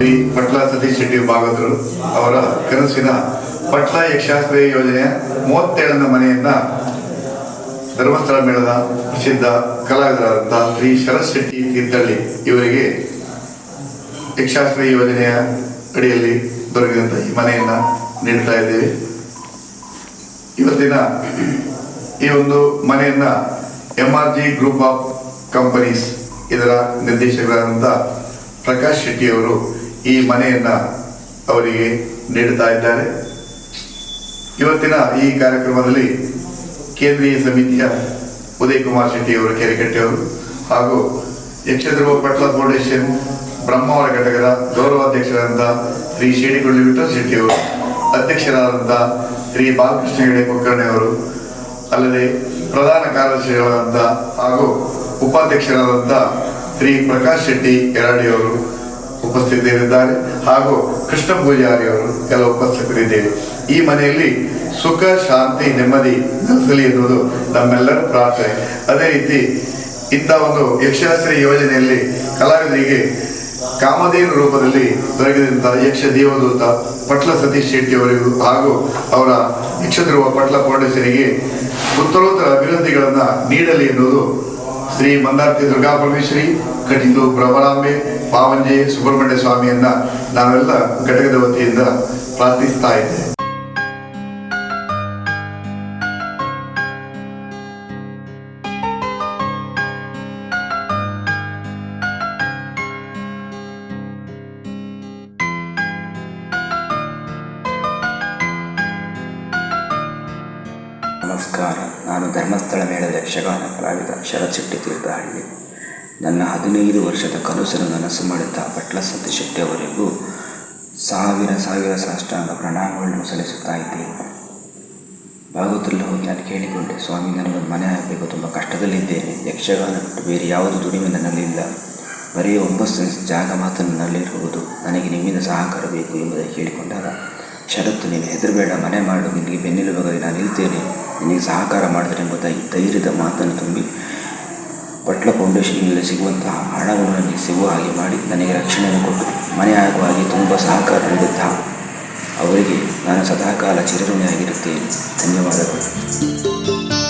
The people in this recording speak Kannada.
ಶ್ರೀ ಪಟ್ಲ ಸತೀಶ್ ಶೆಟ್ಟಿ ಭಾಗವತರು ಅವರ ಕನಸಿನ ಪಟ್ಲ ಯಕ್ಷಾಸ್ತ್ರೀಯ ಯೋಜನೆಯ ಮೂವತ್ತೇಳನ ಮನೆಯನ್ನ ಧರ್ಮಸ್ಥಳ ಮೇಳದ ಪ್ರಸಿದ್ಧ ಕಲಾವಿದರಾದಂತಹ ಶ್ರೀ ಶರತ್ ಶೆಟ್ಟಿ ತೀರ್ಥಹಳ್ಳಿ ಇವರಿಗೆ ಯಕ್ಷಾಸ್ತ್ರೀಯ ಯೋಜನೆಯ ಅಡಿಯಲ್ಲಿ ದೊರಕಿದಂಥ ಈ ಮನೆಯನ್ನ ನೀಡ್ತಾ ಇದ್ದೇವೆ. ಇವತ್ತಿನ ಈ ಒಂದು ಮನೆಯನ್ನ M R G group of companies ಇದರ ನಿರ್ದೇಶಕರಾದಂಥ ಪ್ರಕಾಶ್ ಶೆಟ್ಟಿ ಅವರು ಈ ಮನೆಯನ್ನ ಅವರಿಗೆ ನೀಡುತ್ತಾ ಇದ್ದಾರೆ. ಇವತ್ತಿನ ಈ ಕಾರ್ಯಕ್ರಮದಲ್ಲಿ ಕೇಂದ್ರೀಯ ಸಮಿತಿಯ ಉದಯ್ ಕುಮಾರ್ ಶೆಟ್ಟಿ ಅವರು ಕೆರೆಕಟ್ಟೆ ಅವರು ಹಾಗೂ ಯಕ್ಷಧ್ರುವ ಪಟ್ಲ ಫೌಂಡೇಶನ್ ಬ್ರಹ್ಮಾವರ ಘಟಕದ ಗೌರವಾಧ್ಯಕ್ಷರಾದಂಥ ಶ್ರೀ ಶೇಡಿಗೊಳ್ಳಿ ವಿಠಲ್ ಶೆಟ್ಟಿ ಅವರು ಅಧ್ಯಕ್ಷರಾದಂಥ ಶ್ರೀ ಬಾಲಕೃಷ್ಣ ಹೆಗಡೆ ಕುಲಕರ್ಣಿಯವರು ಅಲ್ಲದೆ ಪ್ರಧಾನ ಕಾರ್ಯದರ್ಶಿಗಳಾದಂಥ ಹಾಗೂ ಉಪಾಧ್ಯಕ್ಷರಾದಂಥ ಶ್ರೀ ಪ್ರಕಾಶ್ ಶೆಟ್ಟಿ ಯರಾಡಿ ಅವರು ಉಪಸ್ಥಿತರಿದ್ದಾರೆ. ಹಾಗೂ ಕೃಷ್ಣ ಪೂಜಾರಿ ಅವರು ಕೆಲವು ಉಪಸ್ಥಿತರಿದ್ದೇವೆ ಈ ಮನೆಯಲ್ಲಿ ಸುಖ, ಶಾಂತಿ, ನೆಮ್ಮದಿ ನೆಲೆಸಲಿ ಎನ್ನುವುದು ನಮ್ಮೆಲ್ಲರ ಪ್ರಾರ್ಥನೆ. ಅದೇ ರೀತಿ ಇಂಥ ಒಂದು ಯಕ್ಷಾಸ್ತ್ರಿ ಯೋಜನೆಯಲ್ಲಿ ಕಲಾವಿದರಿಗೆ ಕಾಮಧೇನು ರೂಪದಲ್ಲಿ ದೊರಕಿದಂಥ ಯಕ್ಷ ದೇವದೂತ ಪಟ್ಲ ಸತೀಶ್ ಶೆಟ್ಟಿ ಅವರಿಗೂ ಹಾಗೂ ಅವರ ಯಕ್ಷಧ್ರುವ ಪಟ್ಲ ಫೌಂಡೇಶನ್ಗೆ ಉತ್ತರೋತ್ತರ ಅಭಿವೃದ್ಧಿಗಳನ್ನು ನೀಡಲಿ ಎನ್ನುವುದು ಶ್ರೀ ಮಂದಾರ್ತಿ ದುರ್ಗಾ ಪರಮೇಶ್ವರಿ ಕಟೀಲು ಬ್ರಹ್ಮರಾಮೆ ಪಾವಂಜೆ ಸುಬ್ರಹ್ಮಣ್ಯ ಸ್ವಾಮಿಯನ್ನ ನಾವೆಲ್ಲ ಘಟಕದ ವತಿಯಿಂದ ಪ್ರಾರ್ಥಿಸ್ತಾ ಇದ್ದೇವೆ. ನಮಸ್ಕಾರ. ನಾನು ಧರ್ಮಸ್ಥಳ ಮೇಳದ ಯಕ್ಷಗಾನ ಕಲಾವಿದ ಶರತ್ ಶೆಟ್ಟಿ ತೀರ್ಥಹಳ್ಳಿ. ನನ್ನ ಹದಿನೈದು ವರ್ಷದ ಕನಸನ್ನು ನನಸು ಮಾಡುತ್ತಾ ಪಟ್ಲ ಸತ್ಯ ಶೆಟ್ಟಿ ಅವರಿಗೂ ಸಾವಿರ ಸಾವಿರ ಸಾಷ್ಟಾಂಗ ಪ್ರಣಾಮಗಳನ್ನು ಸಲ್ಲಿಸುತ್ತಾ ಇದ್ದೀನಿ ಭಾಗವತರಲ್ಲಿ ಹೋಗಿ ನಾನು ಕೇಳಿಕೊಂಡೆ, ಸ್ವಾಮಿ, ನನಗೊಂದು ಮನೆ ಆಗಬೇಕು ತುಂಬ ಕಷ್ಟದಲ್ಲಿದ್ದೇನೆ. ಯಕ್ಷಗಾನ ಬಿಟ್ಟು ಬೇರೆ ಯಾವುದು ದುಡಿಮೆ ನನ್ನಲ್ಲಿಲ್ಲ. ಬರೀ ಒಂಬತ್ತು ಜಾಗ ಮಾತ್ರ ನನ್ನಲ್ಲಿರುವುದು. ನನಗೆ ನಿಮ್ಮಿಂದ ಸಹಕಾರ ಬೇಕು ಎಂಬುದಾಗಿ ಕೇಳಿಕೊಂಡಾಗ ಷರತ್ತು ನೀನು ಹೆದರಬೇಡ, ಮನೆ ಮಾಡು, ನಿನಗೆ ಬೆನ್ನೆಲುಬಾಗಿ ನಾನು ನಿಲ್ತೇನೆ. ನಿನಗೆ ಸಹಕಾರ ಮಾಡಿದ್ರೆ ಎಂಬುದಾಗಿ ಧೈರ್ಯದ ಮಾತನ್ನು ತುಂಬಿ ಪಟ್ಲ ಫೌಂಡೇಶನ್ನಲ್ಲಿ ಸಿಗುವಂತಹ ಹಣವನ್ನು ನನಗೆ ಸಿಗುವ ಹಾಗೆ ಮಾಡಿ ನನಗೆ ರಕ್ಷಣೆಯನ್ನು ಕೊಟ್ಟು ಮನೆ ಆಗುವ ಹಾಗೆ ತುಂಬ ಸಹಕಾರ ನೀಡುತ್ತಾ ಅವರಿಗೆ ನಾನು ಸದಾಕಾಲ ಚಿರಋಣಿಯಾಗಿರುತ್ತೇನೆ. ಧನ್ಯವಾದಗಳು.